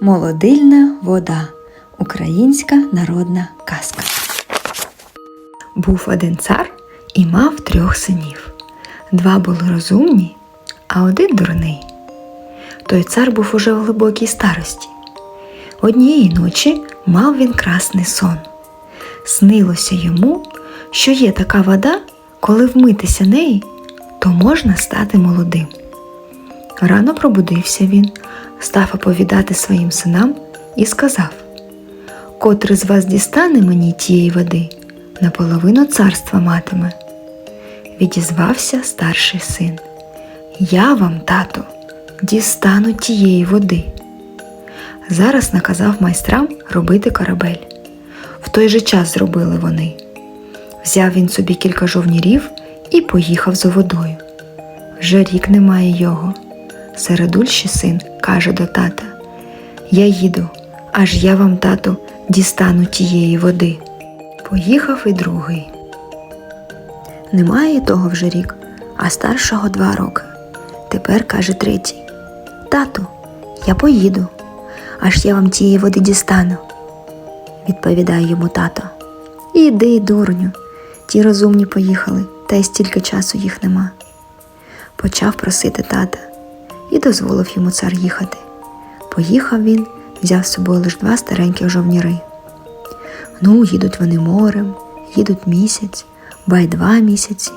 Молодильна вода. Українська народна казка. Був один цар і мав трьох синів. Два були розумні, а один дурний. Той цар був уже в глибокій старості. Однієї ночі мав він красний сон. Снилося йому, що є така вода, коли вмитися неї, то можна стати молодим. Рано пробудився він, став оповідати своїм синам і сказав: Котрий з вас дістане мені тієї води, наполовину царства матиме. Відізвався старший син. Я вам, тато, дістану тієї води. Зараз наказав майстрам робити корабель. В той же час зробили вони. Взяв він собі кілька жовнірів і поїхав за водою. Вже рік немає його. Середульший син каже до тата: Я їду, аж я вам, тату, дістану тієї води. Поїхав і другий. Немає того вже рік, а старшого два роки. Тепер каже третій: Тату, я поїду, аж я вам тієї води дістану. Відповідає йому тато. Іди, дурню, ті розумні поїхали, та й стільки часу їх нема. Почав просити тата і дозволив йому цар їхати. Поїхав він, взяв з собою лише два стареньких жовніри. Ну, їдуть вони морем, їдуть місяць, ба й два місяці.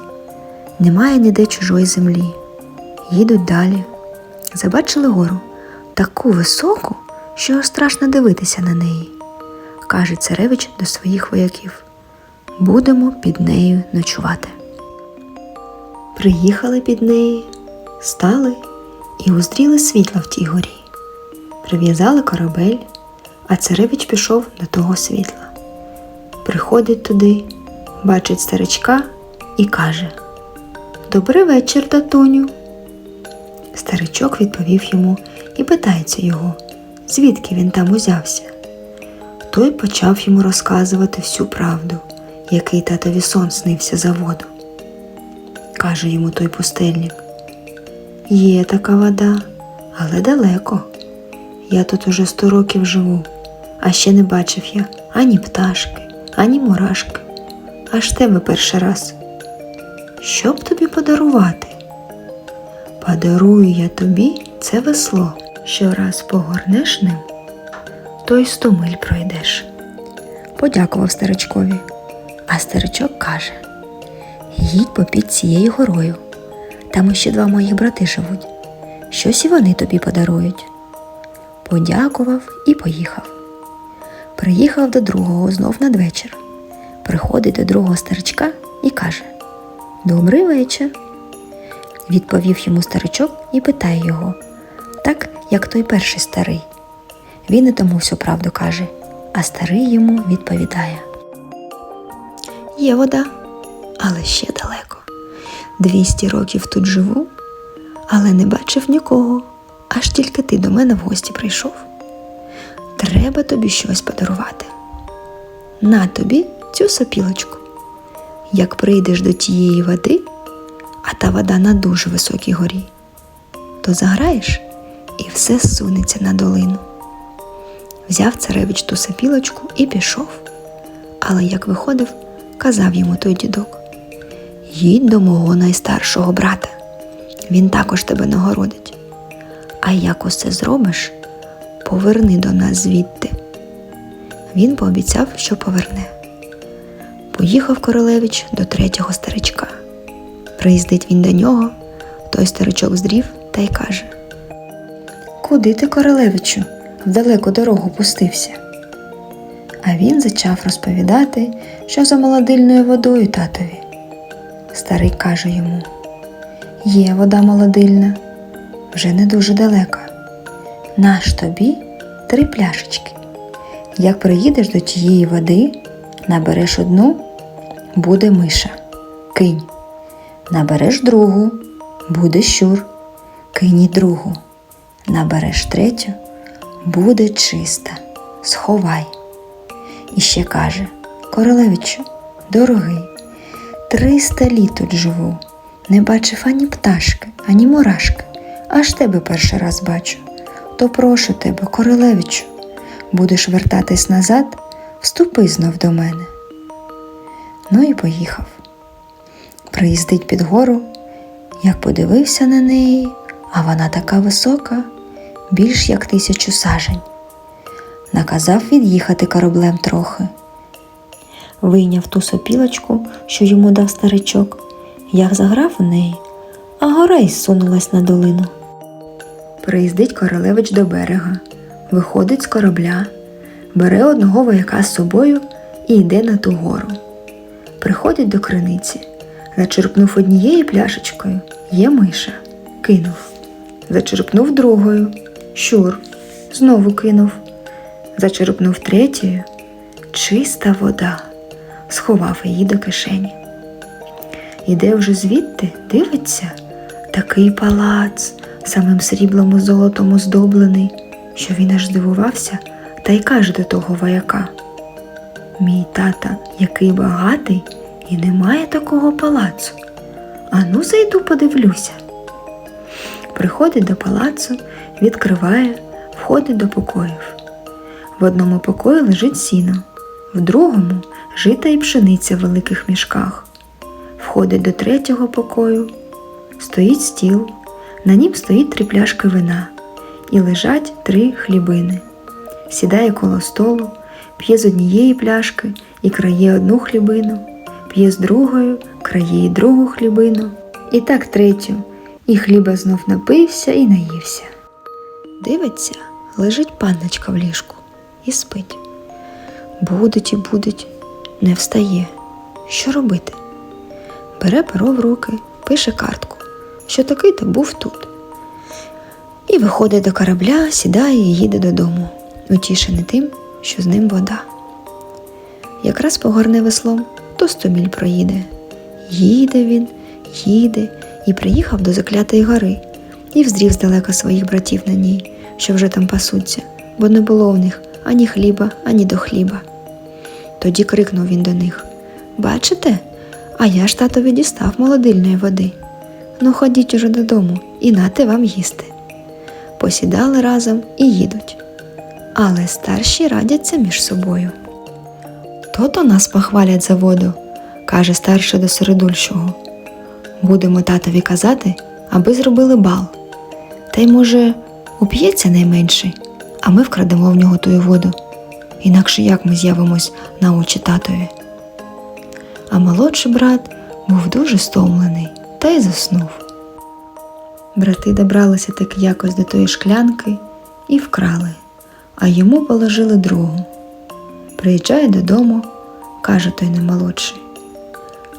Немає ніде чужої землі. Їдуть далі. Забачили гору таку високу, що аж страшно дивитися на неї, каже царевич до своїх вояків. Будемо під нею ночувати. Приїхали під неї, стали і уздріли світло в тій горі. Прив'язали корабель, а царевич пішов до того світла. Приходить туди, бачить старичка і каже: Добрий вечір, татуню. Старичок відповів йому і питається його, звідки він там узявся. Той почав йому розказувати всю правду, який татові сон снився за воду. Каже йому той пустельник. Є така вода, але далеко. Я тут уже сто років живу, а ще не бачив я ані пташки, ані мурашки. Аж тебе перший раз. Що б тобі подарувати? Подарую я тобі це весло, що раз погорнеш ним, то й сто миль пройдеш. Подякував старичкові, а старичок каже: Їдь попід цією горою. Там ще два моїх брати живуть. Щось і вони тобі подарують. Подякував і поїхав. Приїхав до другого знов надвечір. Приходить до другого старичка і каже: Добрий вечір. Відповів йому старичок і питає його, так як той перший старий. Він і тому всю правду каже, а старий йому відповідає: Є вода, але ще далеко. Двісті років тут живу, але не бачив нікого, аж тільки ти до мене в гості прийшов. Треба тобі щось подарувати. На тобі цю сопілочку. Як прийдеш до тієї води, а та вода на дуже високій горі, то заграєш і все сунеться на долину. Взяв царевич ту сопілочку і пішов, але як виходив, казав йому той дідок їдь до мого найстаршого брата. Він також тебе нагородить. А як усе зробиш, поверни до нас звідти. Він пообіцяв, що поверне. Поїхав королевич до третього старичка. Приїздить він до нього, той старичок здрів та й каже: Куди ти, королевичу, в далеку дорогу пустився? А він зачав розповідати, що за молодильною водою татові. Старий каже йому: Є вода молодильна, вже не дуже далека. Наш тобі три пляшечки. Як приїдеш до тієї води, набереш одну, буде миша, кинь. Набереш другу, буде щур, кинь другу. Набереш третю, буде чиста, сховай. І ще каже: Королевичу, дорогий, триста літ тут живу, не бачив ані пташки, ані мурашки, аж тебе перший раз бачу. То прошу тебе, королевичу, будеш вертатись назад, вступи знов до мене. Ну і поїхав. Приїздить під гору, як подивився на неї, а вона така висока, більш як тисячу сажень. Наказав від'їхати кораблем трохи. Вийняв ту сопілочку, що йому дав старичок, як заграв у неї, а гора й сунулась на долину. Приїздить королевич до берега, виходить з корабля, бере одного вояка з собою і йде на ту гору. Приходить до криниці, зачерпнув однією пляшечкою, є миша, кинув. Зачерпнув другою, щур, знову кинув. Зачерпнув третьою, чиста вода, сховав її до кишені. Іде вже звідти, дивиться, такий палац, самим сріблом і золотом оздоблений, що він аж здивувався та й каже до того вояка. Мій тата який багатий і немає такого палацу. Ану зайду подивлюся. Приходить до палацу, відкриває, входить до покоїв. В одному покої лежить сіно, в другому жита і пшениця в великих мішках. Входить до третього покою, стоїть стіл, на нім стоїть три пляшки вина і лежать три хлібини. Сідає коло столу, п'є з однієї пляшки і крає одну хлібину, п'є з другою, крає і другу хлібину, і так третю, і хліба знов напився і наївся. Дивиться, лежить панночка в ліжку і спить. Будить і будить, не встає. Що робити? Бере перо в руки, пише картку, що такий то був тут. І виходить до корабля, сідає і їде додому, утішений тим, що з ним вода. Якраз погорне веслом, то сто проїде. Їде він, їде і приїхав до заклятої гори, і вздрів здалека своїх братів на ній, що вже там пасуться, бо не було в них ані хліба, ані до хліба. Тоді крикнув він до них Бачите, а я ж татові дістав молодильної води. Ну, ходіть уже додому і нате вам їсти. Посідали разом і їдуть. Але старші радяться між собою. То-то нас похвалять за воду, каже старший до середульшого. Будемо татові казати, аби зробили бал. Та й, може, уп'ється найменший, а ми вкрадемо в нього тую воду. Інакше як ми з'явимось на очі татові. А молодший брат був дуже стомлений та й заснув. Брати добралися таки якось до тої шклянки і вкрали, а йому положили другу. Приїжджає додому, каже той немолодший.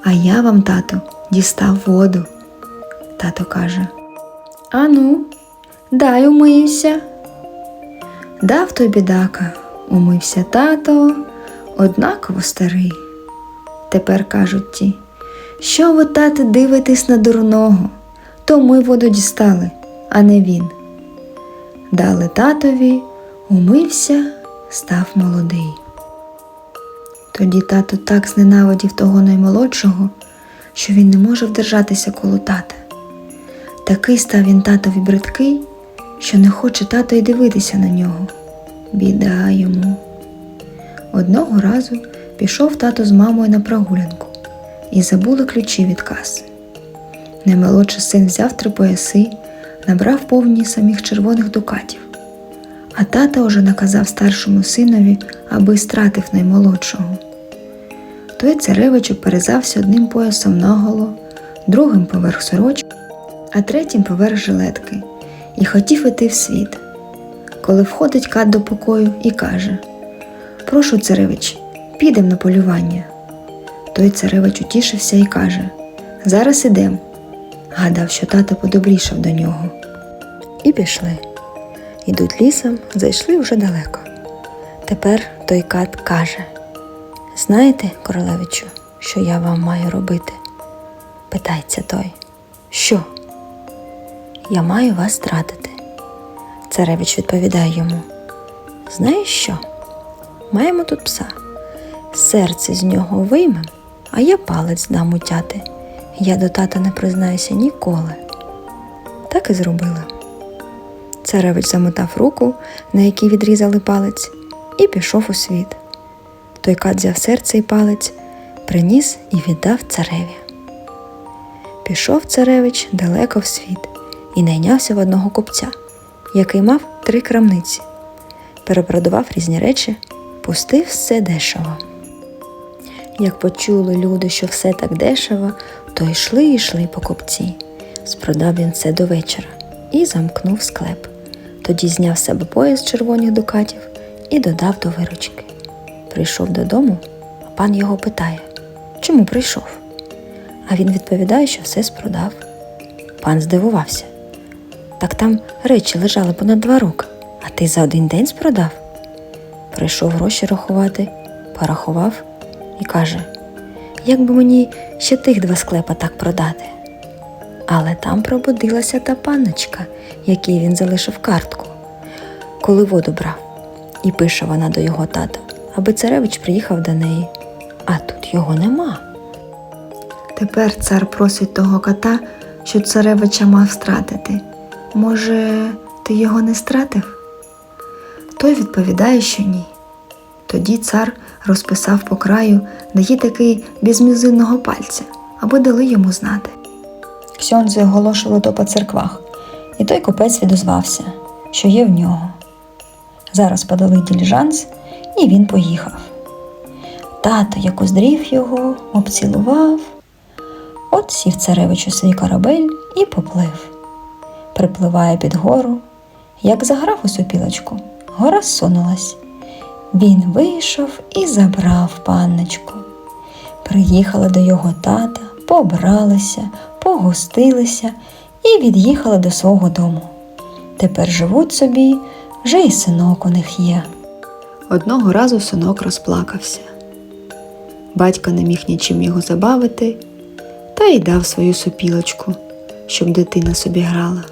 А я вам, тато, дістав воду. Тато каже: Ану, дай умиюся. Дав той бідака, умився тато, однаково старий. Тепер кажуть ті, що ви, тате, дивитесь на дурного, то ми воду дістали, а не він. Дали татові, умився, став молодий. Тоді тато так зненавидів того наймолодшого, що він не може вдержатися коло тата. Такий став він татові бридкий, що не хоче тато й дивитися на нього. Біда йому. Одного разу пішов тато з мамою на прогулянку і забули ключі від каси. Наймолодший син взяв три пояси, набрав повні самих червоних дукатів. А тата уже наказав старшому синові, аби стратив наймолодшого. Той царевич оперезався одним поясом наголо, другим поверх сорочки, а третім поверх жилетки, і хотів іти в світ. Коли входить кат до покою і каже Прошу, царевич, підем на полювання. Той царевич утішився і каже Зараз ідем. Гадав, що тато подобрішав до нього. І пішли. Ідуть лісом, зайшли вже далеко. Тепер той кат каже Знаєте, королевичу, що я вам маю робити? Питається той. Що? Я маю вас стратити. Царевич відповідає йому. Знаєш що? Маємо тут пса. Серце з нього виймем, а я палець дам утяти. Я до тата не признаюся ніколи. Так і зробила. Царевич замотав руку, на якій відрізали палець, і пішов у світ. Той кат взяв серце і палець, приніс і віддав цареві. Пішов царевич далеко в світ і найнявся в одного купця, який мав три крамниці. Перепродавав різні речі, пустив все дешево. Як почули люди, що все так дешево, то йшли і йшли по купці. Спродав він все до вечора і замкнув склеп. Тоді зняв з себе пояс червоних дукатів і додав до виручки. Прийшов додому, а пан його питає, чому прийшов? А він відповідає, що все спродав. Пан здивувався. Так там речі лежали понад два роки, а ти за один день спродав. Прийшов гроші рахувати, порахував і каже: як би мені ще тих два склепа так продати? Але там пробудилася та панночка, якій він залишив картку, коли воду брав. І пише вона до його тата, аби царевич приїхав до неї. А тут його нема. Тепер цар просить того кота, що царевича мав стратити. Може, ти його не стратив? Той відповідає, що ні. Тоді цар розписав по краю, де є такий без мізинного пальця, аби дали йому знати. Ксьондзи оголошували то по церквах, і той купець відозвався, що є в нього. Зараз подали діліжанс, і він поїхав. Тато, як уздрів його, обцілував. От сів царевич у свій корабель і поплив. Припливає під гору, як заграв у сопілочку, гора сунулась. Він вийшов і забрав панночку. Приїхали до його тата, побралися, погостилися і від'їхали до свого дому. Тепер живуть собі, вже й синок у них є. Одного разу синок розплакався. Батько не міг нічим його забавити, та й дав свою сопілочку, щоб дитина собі грала.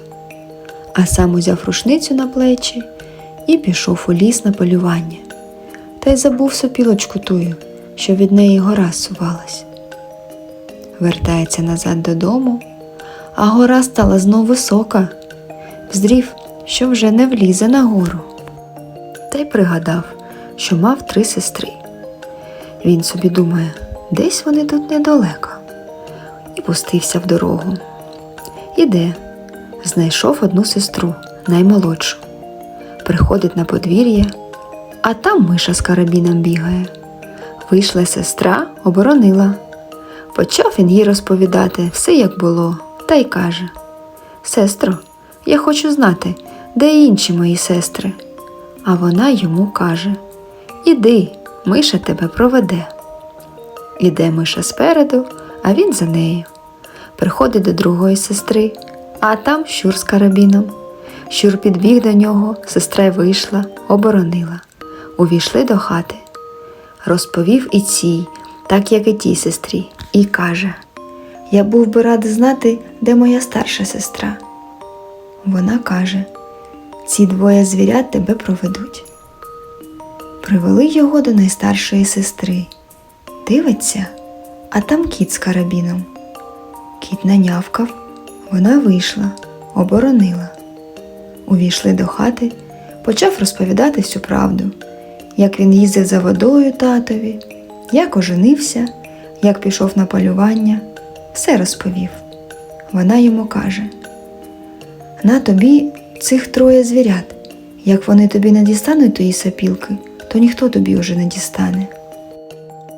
А сам узяв рушницю на плечі і пішов у ліс на полювання, та й забув сопілочку тую, що від неї гора сувалась. Вертається назад додому, а гора стала знов висока, вздрів, що вже не влізе на гору. Та й пригадав, що мав три сестри. Він собі думає, десь вони тут недалеко, і пустився в дорогу. Іде, знайшов одну сестру, наймолодшу. Приходить на подвір'я, а там миша з карабіном бігає. Вийшла сестра, оборонила. Почав він їй розповідати все, як було, та й каже: Сестро, я хочу знати, де інші мої сестри. А вона йому каже: Іди, миша тебе проведе. Іде миша спереду, а він за нею. Приходить до другої сестри, а там щур з карабіном. Щур підбіг до нього, сестра й вийшла, оборонила. Увійшли до хати. Розповів і цій, так як і тій сестрі, і каже: Я був би радий знати, де моя старша сестра. Вона каже: Ці двоє звірят тебе проведуть. Привели його до найстаршої сестри. Дивиться, а там кіт з карабіном. Кіт нанявкав, вона вийшла, оборонила. Увійшли до хати, почав розповідати всю правду, як він їздив за водою татові, як оженився, як пішов на полювання, все розповів. Вона йому каже: На тобі цих троє звірят. Як вони тобі не дістануть тої сапілки, то ніхто тобі уже не дістане.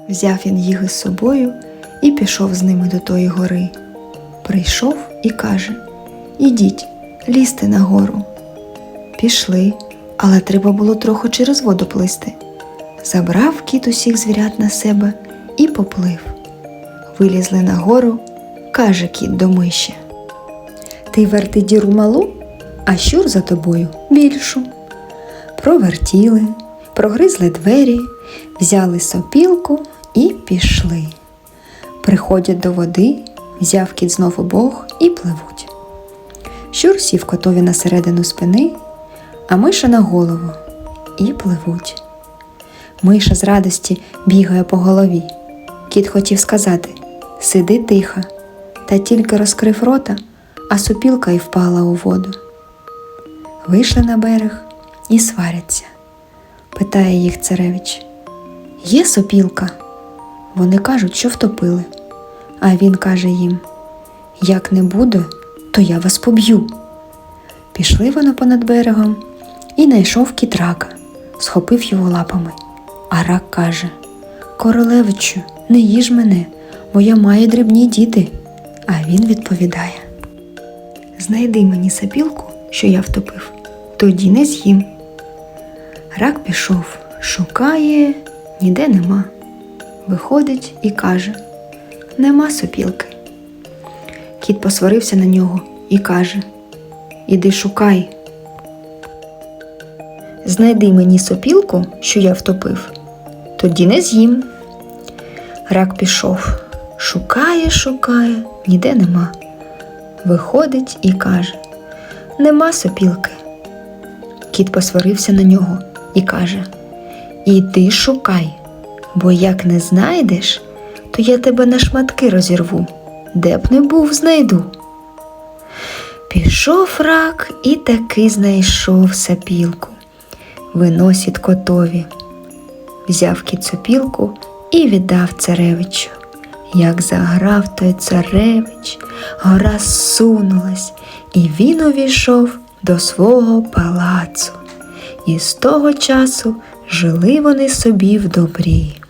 Взяв він їх із собою і пішов з ними до тої гори. Прийшов і каже: Ідіть, лізьте на гору. Пішли, але треба було трохи через воду плисти. Забрав кіт усіх звірят на себе і поплив. Вилізли на гору, каже кіт до миші. Ти верти діру малу, а щур за тобою більшу. Провертіли, прогризли двері, взяли сопілку і пішли. Приходять до води, взяв кіт знов обох і пливуть. Щур сів котові на середину спини, а миша на голову і пливуть. Миша з радості бігає по голові. Кіт хотів сказати Сиди тихо, та тільки розкрив рота, а сопілка й впала у воду. Вийшли на берег і сваряться. Питає їх царевич: Є сопілка? Вони кажуть, що втопили. А він каже їм: Як не буде, то я вас поб'ю. Пішли вони понад берегом і знайшов кіт рака, схопив його лапами. А рак каже: Королевичу, не їж мене, бо я маю дрібні діти. А він відповідає: Знайди мені сапілку, що я втопив, тоді не з'їм. Рак пішов, шукає, ніде нема. Виходить і каже: Нема сопілки. Кіт посварився на нього і каже: Іди шукай. Знайди мені сопілку, що я втопив, тоді не з'їм. Рак пішов, шукає, шукає, ніде нема. Виходить і каже: Нема сопілки. Кіт посварився на нього і каже: Іди шукай, бо як не знайдеш, то я тебе на шматки розірву, де б не був, знайду. Пішов рак і таки знайшов сапілку. Виносить котові. Взяв кіт сопілку і віддав царевичу. Як заграв той царевич, гора сунулась, і він увійшов до свого палацу. І з того часу жили вони собі в добрі.